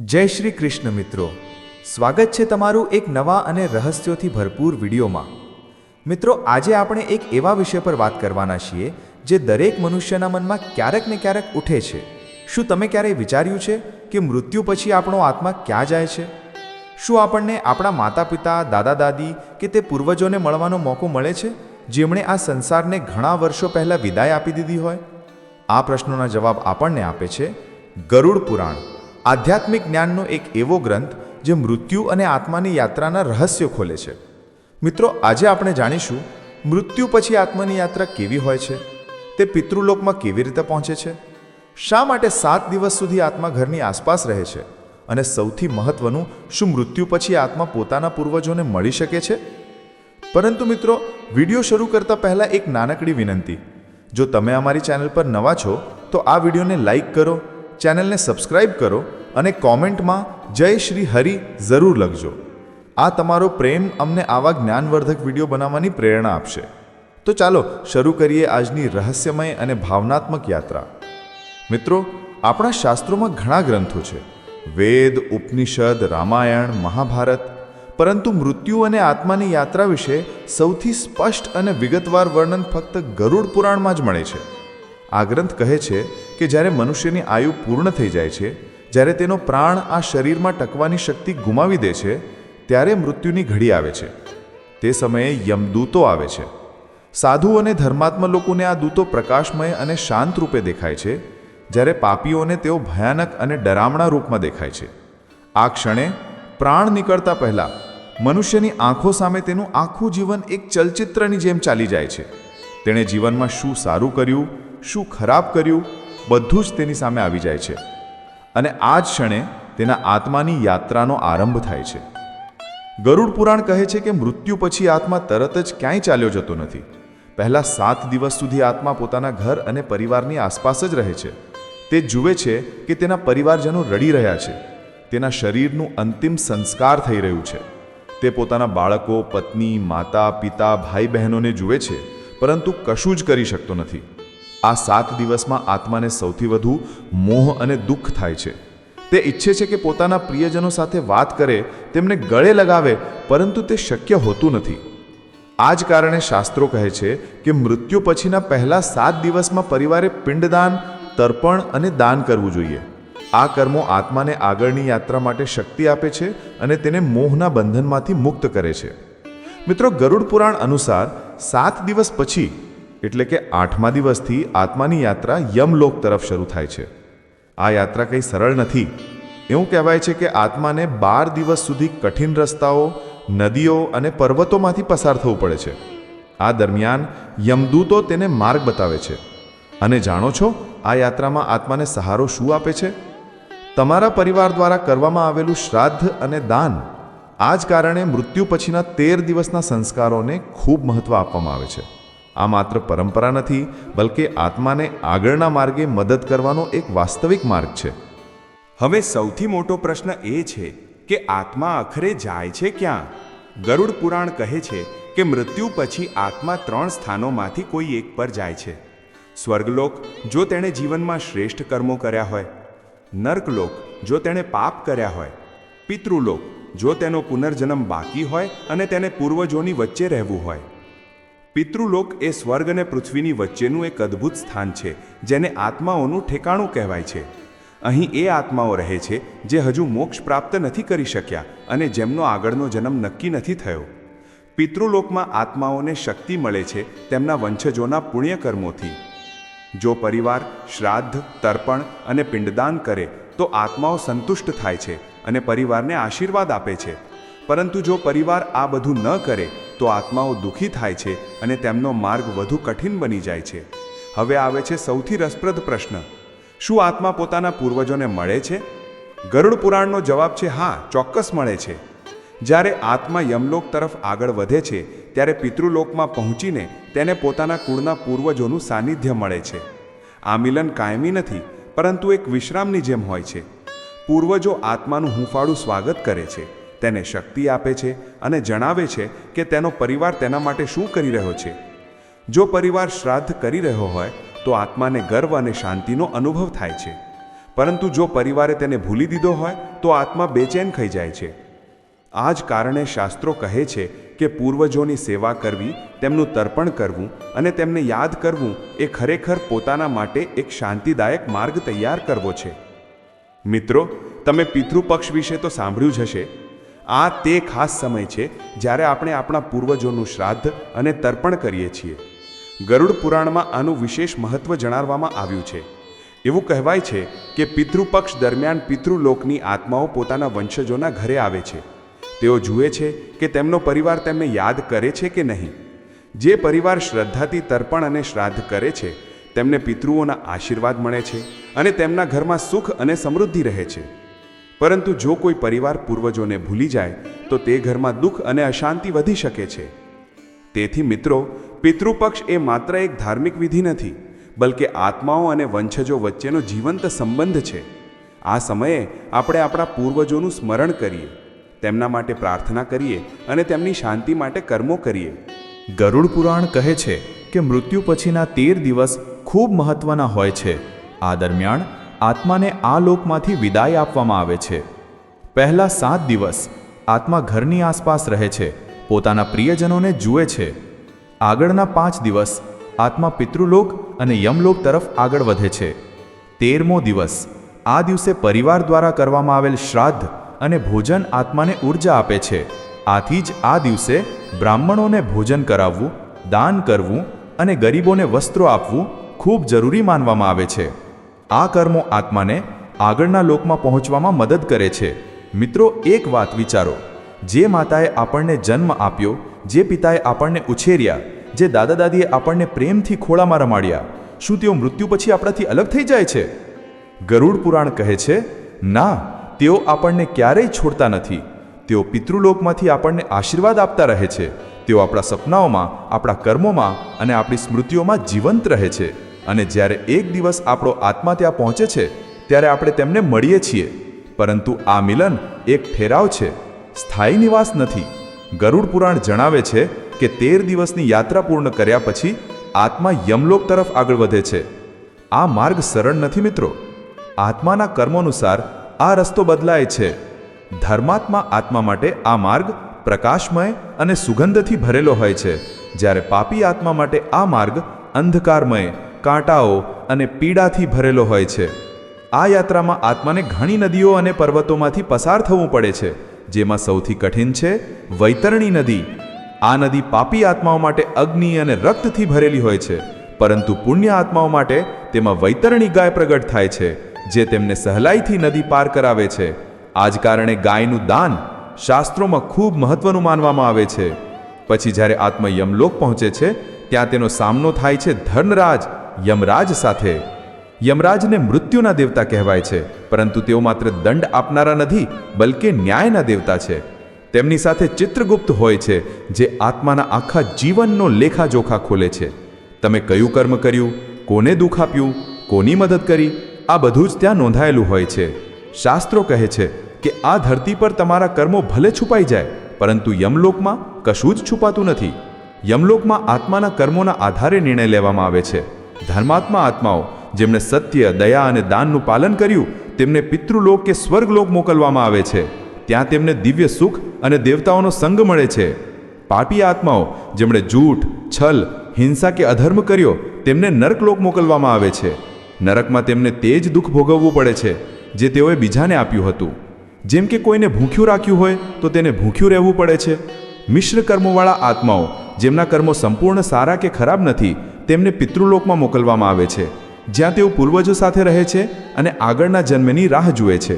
જય શ્રી કૃષ્ણ મિત્રો. સ્વાગત છે તમારું એક નવા અને રહસ્યોથી ભરપૂર વિડીયોમાં. મિત્રો, આજે આપણે એક એવા વિષય પર વાત કરવાના છીએ, જે દરેક મનુષ્યના મનમાં ક્યારેક ને ક્યારેક ઉઠે છે. શું તમે ક્યારેય વિચાર્યું છે કે મૃત્યુ પછી આપણો આત્મા ક્યાં જાય છે? શું આપણને આપણા માતા પિતા દાદા દાદી કે તે પૂર્વજોને મળવાનો મોકો મળે છે, જેમણે આ સંસારને ઘણા વર્ષો પહેલાં વિદાય આપી દીધી હોય? આ પ્રશ્નોના જવાબ આપણને આપે છે, ગરુડ પુરાણ. આધ્યાત્મિક જ્ઞાનનો એક એવો ગ્રંથ જે મૃત્યુ અને આત્માની યાત્રાના રહસ્યો ખોલે છે. મિત્રો, આજે આપણે જાણીશું મૃત્યુ પછી આત્માની યાત્રા કેવી હોય છે, તે પિતૃલોકમાં કેવી રીતે પહોંચે છે, શા માટે સાત દિવસ સુધી આત્મા ઘરની આસપાસ રહે છે અને સૌથી મહત્વનું, શું મૃત્યુ પછી આત્મા પોતાના પૂર્વજોને મળી શકે છે? પરંતુ મિત્રો, વીડિયો શરૂ કરતા પહેલાં એક નાનકડી વિનંતી. જો તમે અમારી ચેનલ પર નવા છો, તો આ વિડીયોને લાઇક કરો ચેનલને સબસ્ક્રાઇબ કરો અને કોમેન્ટમાં જય શ્રી હરિ જરૂર લખજો. આ તમારો પ્રેમ અમને આવા જ્ઞાનવર્ધક વીડિયો બનાવવાની પ્રેરણા આપશે. તો ચાલો શરૂ કરીએ આજની રહસ્યમય અને ભાવનાત્મક યાત્રા. મિત્રો, આપણા શાસ્ત્રોમાં ઘણા ગ્રંથો છે. વેદ, ઉપનિષદ, રામાયણ, મહાભારત. પરંતુ મૃત્યુ અને આત્માની યાત્રા વિશે સૌથી સ્પષ્ટ અને વિગતવાર વર્ણન ફક્ત ગરુડ પુરાણમાં જ મળે છે. આ ગ્રંથ કહે છે કે જ્યારે મનુષ્યની આયુ પૂર્ણ થઈ જાય છે, જ્યારે તેનો પ્રાણ આ શરીરમાં ટકવાની શક્તિ ગુમાવી દે છે, ત્યારે મૃત્યુની ઘડી આવે છે. તે સમયે યમદૂતો આવે છે. સાધુ અને ધર્માત્મા લોકોને આ દૂતો પ્રકાશમય અને શાંત રૂપે દેખાય છે, જ્યારે પાપીઓને તેઓ ભયાનક અને ડરામણા રૂપમાં દેખાય છે. આ ક્ષણે પ્રાણ નીકળતા પહેલાં મનુષ્યની આંખો સામે તેનું આખું જીવન એક ચલચિત્રની જેમ ચાલી જાય છે. તેણે જીવનમાં શું સારું કર્યું શું ખરાબ કર્યું? બધું જ તેની સામે આવી જાય છે. અને આ જ ક્ષણે તેના આત્માની યાત્રાનો આરંભ થાય છે. ગરુડ પુરાણ કહે છે કે મૃત્યુ પછી આત્મા તરત જ ક્યાંય ચાલ્યો જતો નથી. પહેલાં સાત દિવસ સુધી આત્મા પોતાના ઘર અને પરિવારની આસપાસ જ રહે છે. તે જુએ છે કે તેના પરિવારજનો રડી રહ્યા છે. તેના શરીરનું અંતિમ સંસ્કાર થઈ રહ્યું છે. તે પોતાના બાળકો, પત્ની, માતા, પિતા ભાઈ બહેનોને જુએ છે, પરંતુ કશું જ કરી શકતો નથી. આ સાત દિવસમાં આત્માને સૌથી વધુ મોહ અને દુઃખ થાય છે. તે ઈચ્છે છે કે પોતાના પ્રિયજનો સાથે વાત કરે, તેમને ગળે લગાવે, પરંતુ તે શક્ય હોતું નથી. આ જ કારણે શાસ્ત્રો કહે છે કે મૃત્યુ પછીના પહેલા સાત દિવસમાં પરિવારે પિંડદાન, તર્પણ અને દાન કરવું જોઈએ. આ કર્મો આત્માને આગળની યાત્રા માટે શક્તિ આપે છે અને તેને મોહના બંધનમાંથી મુક્ત કરે છે. મિત્રો, ગરુડ પુરાણ અનુસાર સાત દિવસ પછી એટલે કે આઠમા દિવસથી આત્માની યાત્રા યમલોક તરફ શરૂ થાય છે. આ યાત્રા કંઈ સરળ નથી. એવું કહેવાય છે કે આત્માને બાર દિવસ સુધી કઠિન રસ્તાઓ, નદીઓ અને પર્વતોમાંથી પસાર થવું પડે છે. આ દરમિયાન યમદૂતો તેને માર્ગ બતાવે છે. અને જાણો છો, આ યાત્રામાં આત્માને સહારો શું આપે છે? તમારા પરિવાર દ્વારા કરવામાં આવેલું શ્રાદ્ધ અને દાન, આ જ કારણે મૃત્યુ પછીના તેર દિવસના સંસ્કારોને ખૂબ મહત્ત્વ આપવામાં આવે છે. આ માત્ર પરંપરા નથી, બલકે આત્માને આગળના માર્ગે મદદ કરવાનો એક વાસ્તવિક માર્ગ છે. હવે સૌથી મોટો પ્રશ્ન એ છે કે આત્મા અખરે જાય છે ક્યાં? ગરુડ પુરાણ કહે છે કે મૃત્યુ પછી આત્મા ત્રણ સ્થાનોમાંથી કોઈ એક પર જાય છે. સ્વર્ગલોક, જો તેણે જીવનમાં શ્રેષ્ઠ કર્મો કર્યા હોય. નર્કલોક, જો તેણે પાપ કર્યા હોય. પિતૃલોક, જો તેનો પુનર્જન્મ બાકી હોય અને તેને પૂર્વજોની વચ્ચે રહેવું હોય. પિતૃલોક એ સ્વર્ગ અને પૃથ્વીની વચ્ચેનું એક અદ્ભુત સ્થાન છે, જેને આત્માઓનું ઠેકાણું કહેવાય છે. અહીં એ આત્માઓ રહે છે, જે હજુ મોક્ષ પ્રાપ્ત નથી કરી શક્યા અને જેમનો આગળનો જન્મ નક્કી નથી થયો. પિતૃલોકમાં આત્માઓને શક્તિ મળે છે તેમના વંશજોના પુણ્યકર્મોથી. જો પરિવાર, શ્રાદ્ધ, તર્પણ અને પિંડદાન કરે, તો આત્માઓ સંતુષ્ટ થાય છે અને પરિવારને આશીર્વાદ આપે છે. પરંતુ જો પરિવાર આ બધું ન કરે, તો આત્માઓ દુઃખી થાય છે અને તેમનો માર્ગ વધુ કઠિન બની જાય છે. હવે આવે છે સૌથી રસપ્રદ પ્રશ્ન. શું આત્મા પોતાના પૂર્વજોને મળે છે? ગરુડ પુરાણનો જવાબ છે, હા, ચોક્કસ મળે છે. જ્યારે આત્મા યમલોક તરફ આગળ વધે છે, ત્યારે પિતૃલોકમાં પહોંચીને તેને પોતાના કુળના પૂર્વજોનું સાનિધ્ય મળે છે. આ મિલન કાયમી નથી, પરંતુ એક વિશ્રામની જેમ હોય છે. પૂર્વજો આત્માનું હૂંફાળું સ્વાગત કરે છે. તેને શક્તિ આપે છે અને જણાવે છે કે તેનો પરિવાર તેના માટે શું કરી રહ્યો છે. જો પરિવાર શ્રાદ્ધ કરી રહ્યો હોય, તો આત્માને ગર્વ અને શાંતિનો અનુભવ થાય છે. પરંતુ જો પરિવારે તેને ભૂલી દીધો હોય, તો આત્મા બેચેન થઈ જાય છે. આ જ કારણે શાસ્ત્રો કહે છે કે પૂર્વજોની સેવા કરવી, તેમનું તર્પણ કરવું અને તેમને યાદ કરવું એ ખરેખર પોતાના માટે એક શાંતિદાયક માર્ગ તૈયાર કરવો છે. મિત્રો, તમે પિતૃપક્ષ વિશે તો સાંભળ્યું જ હશે આ તે ખાસ સમય છે જ્યારે આપણે આપણા પૂર્વજોનું શ્રાદ્ધ અને તર્પણ કરીએ છીએ. ગરુડ પુરાણમાં આનું વિશેષ મહત્વ જણાવવામાં આવ્યું છે. એવું કહેવાય છે કે પિતૃપક્ષ દરમિયાન પિતૃલોકની આત્માઓ પોતાના વંશજોના ઘરે આવે છે. તેઓ જુએ છે કે તેમનો પરિવાર તેમને યાદ કરે છે કે નહીં. જે પરિવાર શ્રદ્ધાથી તર્પણ અને શ્રાદ્ધ કરે છે, તેમને પિતૃઓના આશીર્વાદ મળે છે અને તેમના ઘરમાં સુખ અને સમૃદ્ધિ રહે છે. પરંતુ જો કોઈ પરિવાર પૂર્વજોને ભૂલી જાય, તો તે ઘરમાં દુઃખ અને અશાંતિ વધી શકે છે. તેથી મિત્રો, પિતૃપક્ષ એ માત્ર એક ધાર્મિક વિધિ નથી, બલકે આત્માઓ અને વંશજો વચ્ચેનો જીવંત સંબંધ છે. આ સમયે આપણે આપણા પૂર્વજોનું સ્મરણ કરીએ, તેમના માટે પ્રાર્થના કરીએ અને તેમની શાંતિ માટે કર્મો કરીએ. ગરુડ પુરાણ કહે છે કે મૃત્યુ પછીના તેર દિવસ ખૂબ મહત્વના હોય છે. આ દરમિયાન આત્માને આ લોકમાંથી વિદાય આપવામાં આવે છે. પહેલા સાત દિવસ આત્મા ઘરની આસપાસ રહે છે, પોતાના પ્રિયજનોને જુએ છે. આગળના પાંચ દિવસ આત્મા પિતૃલોક અને યમલોક તરફ આગળ વધે છે. તેરમો દિવસ આ દિવસે પરિવાર દ્વારા કરવામાં આવેલ શ્રાદ્ધ અને ભોજન આત્માને ઊર્જા આપે છે. આથી જ આ દિવસે બ્રાહ્મણોને ભોજન કરાવવું, દાન કરવું અને ગરીબોને વસ્ત્રો આપવું ખૂબ જરૂરી માનવામાં આવે છે. આ કર્મો આત્માને આગળના લોકમાં પહોંચવામાં મદદ કરે છે. મિત્રો, એક વાત વિચારો. જે માતાએ આપણને જન્મ આપ્યો, જે પિતાએ આપણને ઉછેર્યા, જે દાદા દાદીએ આપણને પ્રેમથી ખોળામાં રમાડ્યા, શું તેઓ મૃત્યુ પછી આપણાથી અલગ થઈ જાય છે? ગરુડ પુરાણ કહે છે, ના, તેઓ આપણને ક્યારેય છોડતા નથી. તેઓ પિતૃલોકમાંથી આપણને આશીર્વાદ આપતા રહે છે. તેઓ આપણા સપનાઓમાં, આપણા કર્મોમાં અને આપણી સ્મૃતિઓમાં જીવંત રહે છે. અને જ્યારે એક દિવસ આપણો આત્મા ત્યાં પહોંચે છે, ત્યારે આપણે તેમને મળીએ છીએ. પરંતુ આ મિલન એક ઠેરાવ છે. સ્થાયી નિવાસ નથી. ગરુડ પુરાણ જણાવે છે કે તેર દિવસની યાત્રા પૂર્ણ કર્યા પછી આત્મા યમલોક તરફ આગળ વધે છે. આ માર્ગ સરળ નથી મિત્રો. આત્માના કર્મોનુસાર આ રસ્તો બદલાય છે. ધર્માત્મા આત્મા માટે આ માર્ગ પ્રકાશમય અને સુગંધથી ભરેલો હોય છે. જ્યારે પાપી આત્મા માટે આ માર્ગ અંધકારમય કાંટાઓ અને પીડાથી ભરેલો હોય છે. આ યાત્રામાં આત્માને ઘણી નદીઓ અને પર્વતોમાંથી પસાર થવું પડે છે, જેમાં સૌથી કઠિન છે વૈતરણી નદી. આ નદી પાપી આત્માઓ માટે અગ્નિ અને રક્તથી ભરેલી હોય છે, પરંતુ પુણ્ય આત્માઓ માટે તેમાં વૈતરણી ગાય પ્રગટ થાય છે, જે તેમને સહેલાઈથી નદી પાર કરાવે છે. આ જ કારણે ગાયનું દાન શાસ્ત્રોમાં ખૂબ મહત્વનું માનવામાં આવે છે. પછી જ્યારે આત્મા યમલોક પહોંચે છે, ત્યાં તેનો સામનો થાય છે ધર્મરાજ યમરાજ સાથે. યમરાજને મૃત્યુના દેવતા કહેવાય છે, પરંતુ તેઓ માત્ર દંડ આપનારા નથી, બલકે ન્યાયના દેવતા છે. તેમની સાથે ચિત્રગુપ્ત હોય છે, જે આત્માના આખા જીવનનો લેખાજોખા ખોલે છે. તમે કયું કર્મ કર્યું, કોને દુઃખ આપ્યું, કોની મદદ કરી, આ બધું જ ત્યાં નોંધાયેલું હોય છે. શાસ્ત્રો કહે છે કે આ ધરતી પર તમારા કર્મો ભલે છુપાઈ જાય, પરંતુ યમલોકમાં કશું જ છુપાતું નથી. યમલોકમાં આત્માના કર્મોના આધારે નિર્ણય લેવામાં આવે છે. ધર્માત્મા આત્માઓ, જેમણે સત્ય, દયા અને દાનનું પાલન કર્યું, તેમને પિતૃલોક કે સ્વર્ગલોક મોકલવામાં આવે છે. ત્યાં તેમને દિવ્ય સુખ અને દેવતાઓનો સંગ મળે છે. પાપી આત્માઓ, જેમણે જૂઠ, છલ, હિંસા કે અધર્મ કર્યો, તેમને નરકલોક મોકલવામાં આવે છે. નરકમાં તેમને તે જ દુઃખ ભોગવવું પડે છે, જે તેઓએ બીજાને આપ્યું હતું. જેમ કે કોઈને ભૂખ્યું રાખ્યું હોય, તો તેને ભૂખ્યું રહેવું પડે છે. મિશ્ર કર્મોવાળા આત્માઓ, જેમના કર્મો સંપૂર્ણ સારા કે ખરાબ નથી તેમને પિતૃલોકમાં મોકલવામાં આવે છે, જ્યાં તેઓ પૂર્વજો સાથે રહે છે અને આગળના જન્મની રાહ જુએ છે.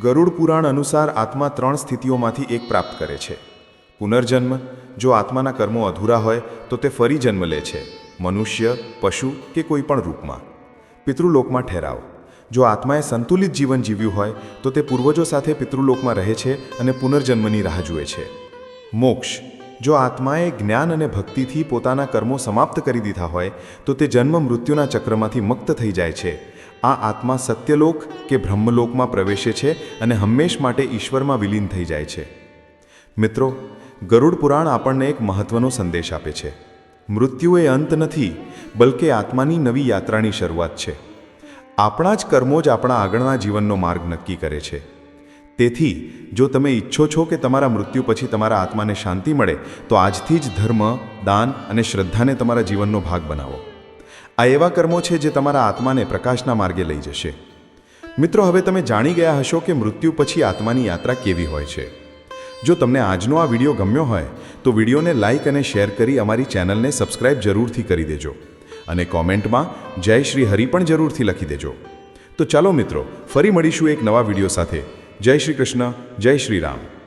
ગરુડ પુરાણ અનુસાર આત્મા ત્રણ સ્થિતિઓમાંથી એક પ્રાપ્ત કરે છે. પુનર્જન્મ, જો આત્માના કર્મો અધૂરા હોય, તો તે ફરી જન્મ લે છે, મનુષ્ય, પશુ કે કોઈ પણ રૂપમાં. પિતૃલોકમાં ઠેરાવ, જો આત્માએ સંતુલિત જીવન જીવ્યું હોય, તો તે પૂર્વજો સાથે પિતૃલોકમાં રહે છે અને પુનર્જન્મની રાહ જુએ છે. મોક્ષ જો આત્માએ જ્ઞાન અને ભક્તિથી પોતાના કર્મો સમાપ્ત કરી દીધા હોય, તો તે જન્મ મૃત્યુના ચક્રમાંથી મુક્ત થઈ જાય છે. આ આત્મા સત્યલોક કે બ્રહ્મલોકમાં પ્રવેશે છે અને હંમેશ માટે ઈશ્વરમાં વિલીન થઈ જાય છે. મિત્રો, ગરુડ પુરાણ આપણને એક મહત્વનો સંદેશ આપે છે. મૃત્યુ એ અંત નથી, બલકે આત્માની નવી યાત્રાની શરૂઆત છે. આપણા જ કર્મો જ આપણા આગળના જીવનનો માર્ગ નક્કી કરે છે. તેથી, જો તમે ઈચ્છો છો કે તમારા મૃત્યુ પછી તમારા આત્માને શાંતિ મળે, તો આજથી જ ધર્મ, દાન અને શ્રદ્ધાને તમારા જીવનનો ભાગ બનાવો. આ એવા કર્મો છે જે તમારા આત્માને પ્રકાશના માર્ગે લઈ જશે. મિત્રો, હવે તમે જાણી ગયા હશો કે મૃત્યુ પછી આત્માની યાત્રા કેવી હોય છે. જો તમને આજનો આ વીડિયો ગમ્યો હોય, તો વિડીયોને લાઇક અને શેર કરી અમારી ચેનલને સબસ્ક્રાઇબ જરૂરથી કરી દેજો. અને કોમેન્ટમાં જય શ્રી હરિ પણ જરૂરથી લખી દેજો. તો ચાલો મિત્રો, ફરી મળીશું એક નવા વીડિયો સાથે. જય શ્રી કૃષ્ણ જય શ્રી રામ.